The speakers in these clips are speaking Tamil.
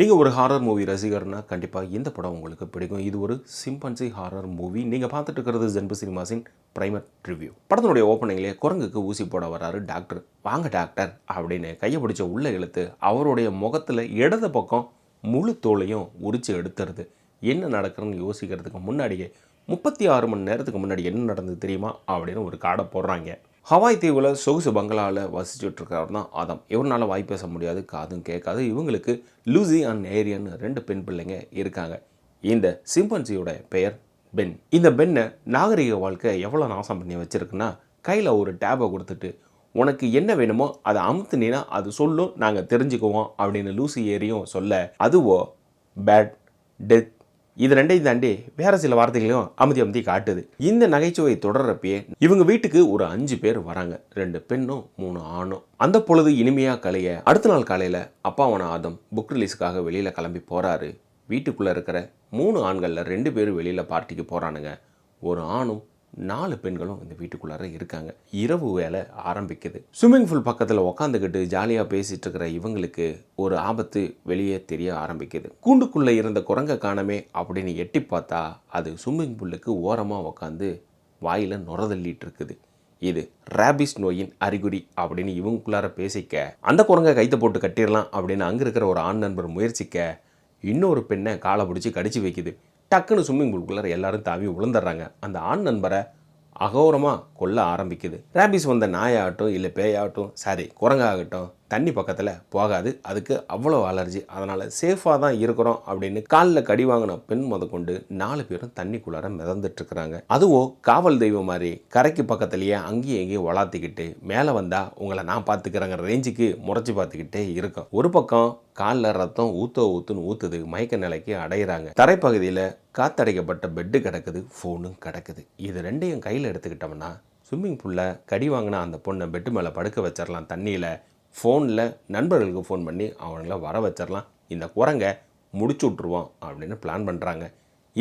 நீங்கள் ஒரு ஹாரர் மூவி ரசிகர்னா கண்டிப்பாக இந்த படம் உங்களுக்கு பிடிக்கும். இது ஒரு சிம்பன்சி ஹாரர் மூவி நீங்கள் பார்த்துட்டு இருக்கிறது ஜென்பு சினிமாஸின் பிரைமர் ரிவ்யூ படத்தினுடைய ஓப்பனிங்லேயே குரங்குக்கு ஊசி போட வராரு டாக்டர் வாங்க டாக்டர் அப்படின்னு கையை பிடிச்ச உள்ள இழுத்து அவருடைய முகத்தில் இடது பக்கம் முழு தோலையும் உரிச்சு எடுத்துருது. என்ன நடக்கிறதுன்னு யோசிக்கிறதுக்கு முன்னாடியே முப்பத்தி ஆறு மணி நேரத்துக்கு முன்னாடி என்ன நடந்தது தெரியுமா? அப்படின்னு ஒரு காடை போடுறாங்க. ஹவாய் தீவில் சொகுசு பங்களாவில் வசிச்சுட்டு தான் ஆதம். இவரால் வாய் பேச முடியாது காதும் கேட்காது. இவங்களுக்கு லூசி அண்ட் ஏரியன் ரெண்டு பெண் பிள்ளைங்க இருக்காங்க. இந்த சிம்பன்சியோட பெயர் பென். இந்த பென்னை நாகரிக வாழ்க்கை எவ்வளோ நாசம் பண்ணி வச்சுருக்குன்னா கையில் ஒரு டேபை கொடுத்துட்டு உனக்கு என்ன வேணுமோ அதை அமுத்துனீன்னா அது சொல்லும் நாங்கள் தெரிஞ்சுக்குவோம் அப்படின்னு லூசி ஏரியும் சொல்ல அதுவோ பேட் டெத் இது ரெண்டையும் தாண்டி வேற சில வார்த்தைகளையும் அமுதி அமுதி காட்டுது. இந்த நகைச்சுவை தொடர்றப்பயே இவங்க வீட்டுக்கு ஒரு அஞ்சு பேர் வராங்க. ரெண்டு பெண்ணும் மூணு ஆணும். அந்த பொழுது இனிமையாக கலைய அடுத்த நாள் காலையில் அப்பாவான ஆதம் புக் ரிலீஸுக்காக வெளியில் கிளம்பி போகிறாரு வீட்டுக்குள்ளே இருக்கிற மூணு ஆண்களில் ரெண்டு பேரும் வெளியில் பார்ட்டிக்கு போகிறானுங்க ஒரு ஆணும் நாலு பெண்களும் இந்த வீட்டுக்குள்ளார இருக்காங்க. இரவு வேலை ஆரம்பிக்குது. ஸ்விம்மிங் பூல் பக்கத்தில் உக்காந்துக்கிட்டு ஜாலியாக பேசிகிட்டு இருக்கிற இவங்களுக்கு ஒரு ஆபத்து வெளியே தெரிய ஆரம்பிக்குது. கூண்டுக்குள்ளே இருந்த குரங்கை காணமே அப்படின்னு எட்டி பார்த்தா அது ஸ்விம்மிங் பூலுக்கு ஓரமாக உக்காந்து வாயில் நுரதள்ளிட்டு இருக்குது இது ரேபிஸ் நோயின் அறிகுறி அப்படின்னு இவங்களுக்குள்ளார பேசிக்க அந்த குரங்கை கைத்தை போட்டு கட்டிடலாம் அப்படின்னு அங்கே இருக்கிற ஒரு ஆண் நண்பர் முயற்சிக்க இன்னொரு பெண்ணை காலை பிடிச்சி கடிச்சு வைக்குது. டக்குன்னு ஸ்விம்மிங் பூலுக்குள்ளே எல்லாரும் தாவி விழுந்துடுறாங்க அந்த ஆண் நண்பரை அகோரமாக கொல்ல ஆரம்பிக்குது. ரேபிஸ் வந்த நாயாகட்டும் இல்லை பேயாகட்டும் சாரி குரங்காகட்டும் தண்ணி பக்கத்தில் போகாது. அதுக்கு அவ்வளோ அலர்ஜி அதனால் சேஃபாக தான் இருக்கிறோம் அப்படின்னு காலில் கடி வாங்கின பெண் முதற்கொண்டு நாலு பேரும் தண்ணிக்குள்ளார மிதந்துட்டுருக்குறாங்க அதுவோ காவல் தெய்வம் மாதிரி கரைக்கு பக்கத்துலேயே அங்கேயும் எங்கேயும் வளாத்திக்கிட்டு மேலே வந்தால் உங்களை நான் பார்த்துக்கிறேங்கிற ரேஞ்சுக்கு முறைச்சி பார்த்துக்கிட்டே இருக்கும். ஒரு பக்கம் காலில் ரத்தம் ஊத்த ஊத்துன்னு ஊத்துது மயக்க நிலைக்கு அடையிறாங்க. தரைப்பகுதியில் காத்தடைக்கப்பட்ட பெட்டு கிடக்குது ஃபோனும் கிடக்குது. இது ரெண்டையும் கையில் எடுத்துக்கிட்டோம்னா ஸ்விம்மிங் பூலில் கடி வாங்கின அந்த பொண்ணை பெட்டு மேலே படுக்க வச்சிடலாம் தண்ணியில். ஃபோனில் நண்பர்களுக்கு ஃபோன் பண்ணி அவங்கள வர வச்சிடலாம். இந்த குரங்கை முடிச்சு விட்ருவோம் அப்படின்னு பிளான் பண்ணுறாங்க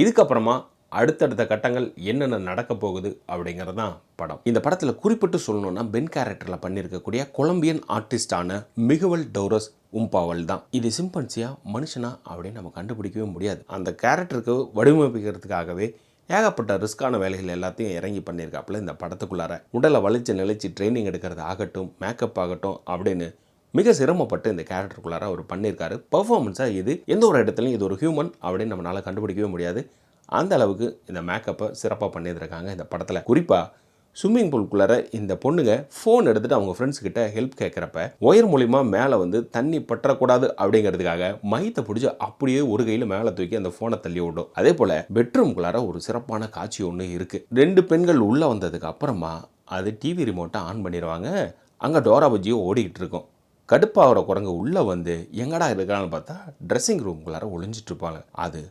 இதுக்கப்புறமா அடுத்தடுத்த கட்டங்கள் என்னென்ன நடக்க போகுது அப்படிங்கிறது தான் படம். இந்த படத்தில் குறிப்பிட்டு சொல்லணும்னா பென் கேரக்டரில் பண்ணியிருக்கக்கூடிய கொலம்பியன் ஆர்டிஸ்டான மிகுவல் டோரஸ் உம்பாவல் தான். இது சிம்பன்சியா மனுஷனா அப்படின்னு நம்ம கண்டுபிடிக்கவே முடியாது. அந்த கேரக்டருக்கு வடிவமைக்கிறதுக்காகவே ஏகப்பட்ட ரிஸ்கான வேலைகள் எல்லாத்தையும் இறங்கி பண்ணியிருக்காப்புல இந்த படத்துக்குள்ளார. உடலை வலிச்சு நிலைச்சு ட்ரைனிங் எடுக்கிறது ஆகட்டும் மேக்கப் ஆகட்டும் அப்படின்னு மிக சிரமப்பட்டு இந்த கேரக்டருக்குள்ளார அவர் பண்ணியிருக்காரு. பர்ஃபார்மன்ஸாக இது எந்த ஒரு இடத்துலையும் இது ஒரு ஹியூமன் அப்படின்னு நம்மளால் கண்டுபிடிக்கவே முடியாது. அந்த அளவுக்கு இந்த மேக்கப்பை சிறப்பாக பண்ணியிருக்காங்க இந்த படத்தில். குறிப்பாக ஸ்விம்மிங் பூல்குள்ளார இந்த பொண்ணுங்க ஃபோன் எடுத்துகிட்டு அவங்க ஃப்ரெண்ட்ஸ் கிட்ட ஹெல்ப் கேட்குறப்ப ஒயர் மூலிமா மேலே வந்து தண்ணி பற்றக்கூடாது அப்படிங்கிறதுக்காக மைத்தை பிடிச்சி அப்படியே ஒரு கையில் மேலே தூக்கி அந்த ஃபோனை தள்ளி விடும். அதே போல் பெட்ரூம்குள்ளார ஒரு சிறப்பான காட்சி ஒன்று இருக்குது ரெண்டு பெண்கள் உள்ளே வந்ததுக்கு அப்புறமா அது டிவி ரிமோட்டை ஆன் பண்ணிடுவாங்க அங்கே டோரா பஜ்ஜியோ ஓடிக்கிட்டு இருக்கும். கடுப்பாகிற குரங்கு உள்ளே வந்து எங்கடா இருக்கான்னு பார்த்தா ட்ரெஸ்ஸிங் ரூம்குள்ளார ஒளிஞ்சிட்டு இருப்பாங்க. அது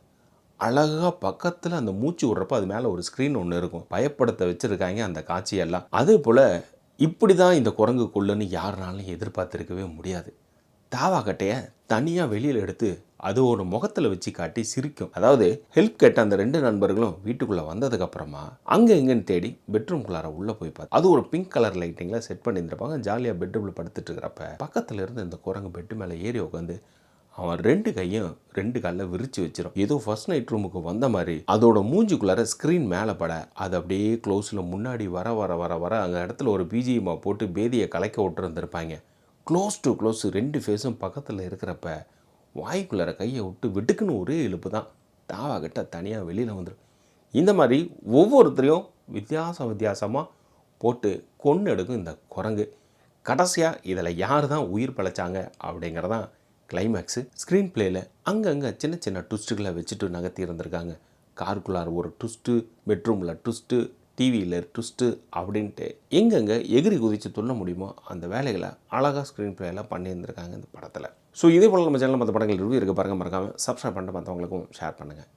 அழகாக பக்கத்தில் அந்த மூச்சு விட்றப்ப அது மேலே ஒரு ஸ்க்ரீன் ஒன்று இருக்கும். பயப்படுத்த வச்சுருக்காங்க அந்த காட்சியெல்லாம். அதே போல் இப்படி தான் இந்த குரங்கு கொள்ளுன்னு யாருனாலும் எதிர்பார்த்துருக்கவே முடியாது. தாவாக்கட்டையை தனியாக வெளியில் எடுத்து அது ஒரு முகத்தில் வச்சு காட்டி சிரிக்கும். அதாவது ஹெல்ப் கேட்ட அந்த ரெண்டு நண்பர்களும் வீட்டுக்குள்ளே வந்ததுக்கப்புறமா அங்கே எங்கேன்னு தேடி பெட்ரூம்குள்ளார உள்ளே போய் பார்த்து அது ஒரு பிங்க் கலர் லைட்டிங்கில் செட் பண்ணியிருந்திருப்பாங்க. ஜாலியாக பெட்ரூமில் படுத்துட்டு இருக்கிறப்ப பக்கத்தில் இருந்து இந்த குரங்கு பெட்டு மேலே ஏறி உட்காந்து அவன் ரெண்டு கையும் ரெண்டு காலில் விரிச்சு வச்சிடும் ஏதோ ஃபர்ஸ்ட் நைட் ரூமுக்கு வந்த மாதிரி அதோட மூஞ்சிக்குள்ளார ஸ்க்ரீன் மேலே பட. அது அப்படியே க்ளோஸில் முன்னாடி வர வர வர வர அங்கே இடத்துல ஒரு பிஜிஎம்மா போட்டு பேதியை கலைக்க விட்டுருந்துருப்பாங்க. க்ளோஸ் டு க்ளோஸ் ரெண்டு ஃபேஸும் பக்கத்தில் இருக்கிறப்ப வாய்க்குள்ளார கையை விட்டு விட்டுக்குன்னு ஒரே இழுப்பு தான். தாவாகிட்ட தனியாக வெளியில் வந்துடும் இந்த மாதிரி ஒவ்வொருத்தரையும் வித்தியாசம் வித்தியாசமாக போட்டு கொன்று எடுக்கும் இந்த குரங்கு. கடைசியாக இதில் யார் தான் உயிர் பழைச்சாங்க அப்படிங்கிறதான் கிளைமேக்ஸு ஸ்க்ரீன் பிளேயில் அங்கங்கே சின்ன சின்ன ட்விஸ்ட்டுகளை வச்சுட்டு நகர்த்தி இருந்திருக்காங்க. காருக்குள்ளார ஒரு ட்விஸ்ட்டு பெட்ரூமில் ட்விஸ்ட்டு டிவியில் ட்விஸ்ட்டு அப்படின்ட்டு எங்கெங்கே எகிரி குதித்து சொல்ல முடியுமோ அந்த வேலைகளை அழகாக ஸ்க்ரீன் பிளேயெல்லாம் பண்ணியிருந்திருக்காங்க இந்த படத்தில். ஸோ இதே போல் நம்ம சேனலில் மற்ற படங்கள் ரிவ்யூ இருக்க பாருங்கள் மறக்காமல் சப்ஸ்கிரைப் பண்ணிட்டு மற்றவங்களுக்கும் ஷேர் பண்ணுங்கள்